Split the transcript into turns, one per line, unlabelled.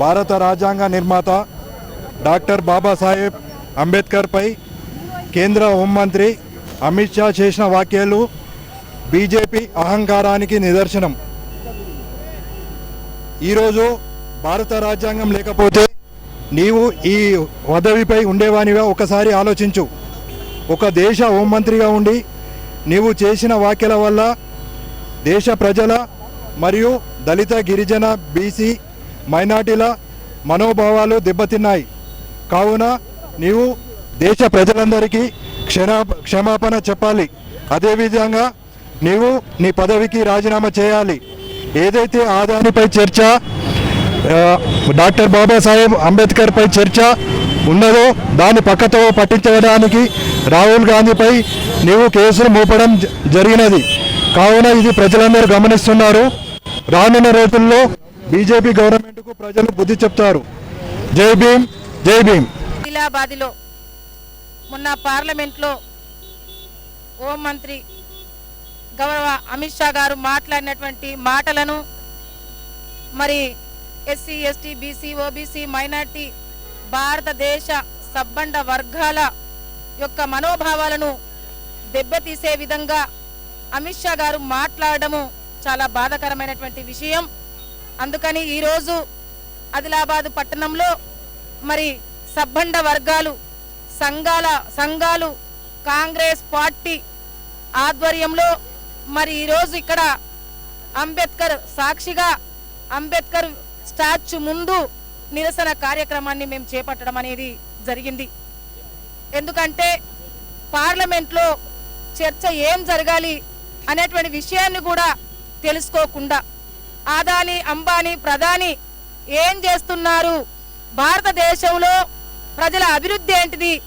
భారత రాజ్యాంగ నిర్మాత డాక్టర్ బాబాసాహెబ్ అంబేద్కర్పై కేంద్ర హోంమంత్రి అమిత్ షా చేసిన వ్యాఖ్యలు బీజేపీ అహంకారానికి నిదర్శనం. ఈరోజు భారత రాజ్యాంగం లేకపోతే నీవు ఈ పదవిపై ఉండేవానిగా ఒకసారి ఆలోచించు. ఒక దేశ హోంమంత్రిగా ఉండి నీవు చేసిన వ్యాఖ్యల వల్ల దేశ ప్రజల మరియు దళిత గిరిజన బీసీ మైనార్టీల మనోభావాలు దెబ్బతిన్నాయి. కావున నీవు దేశ ప్రజలందరికీ క్షణా క్షమాపణ చెప్పాలి. అదేవిధంగా నీవు నీ పదవికి రాజీనామా చేయాలి. ఏదైతే ఆదానిపై చర్చ డాక్టర్ బాబాసాహెబ్ అంబేద్కర్పై చర్చ ఉన్నదో దాన్ని పక్కతో పట్టించడానికి రాహుల్ గాంధీపై నీవు కేసులు మోపడం జరిగినది. కావున ఇది ప్రజలందరూ గమనిస్తున్నారు. రానున్న రోజుల్లో బీజేపీ గవర్నమెంట్కు ప్రజలు బుద్ధి చెప్తారు. జై భీమ్ జై భీమ్.
ఆదిలాబాద్లో మొన్న పార్లమెంట్లో హోం మంత్రి గౌరవ అమిత్ షా గారు మాట్లాడినటువంటి మాటలను మరి SC ST BC OBC minority భారతదేశ సబ్బండ వర్గాల యొక్క మనోభావాలను దెబ్బతీసే విధంగా అమిత్ షా గారు మాట్లాడడము చాలా బాధాకరమైనటువంటి విషయం. అందుకని ఈరోజు ఆదిలాబాద్ పట్టణంలో మరి సబ్బండ వర్గాలు సంఘాల సంఘాలు కాంగ్రెస్ పార్టీ ఆధ్వర్యంలో మరి ఈరోజు ఇక్కడ అంబేద్కర్ సాక్షిగా అంబేద్కర్ స్టాచ్యూ ముందు నిరసన కార్యక్రమాన్ని మేము చేపట్టడం అనేది జరిగింది. ఎందుకంటే పార్లమెంట్లో చర్చ ఏం జరగాలి అనేటువంటి విషయాన్ని కూడా తెలుసుకోకుండా ఆదాని అంబానీ ప్రధాని ఏం చేస్తున్నారు? భారతదేశంలో ప్రజల అభివృద్ధి ఏంటిది?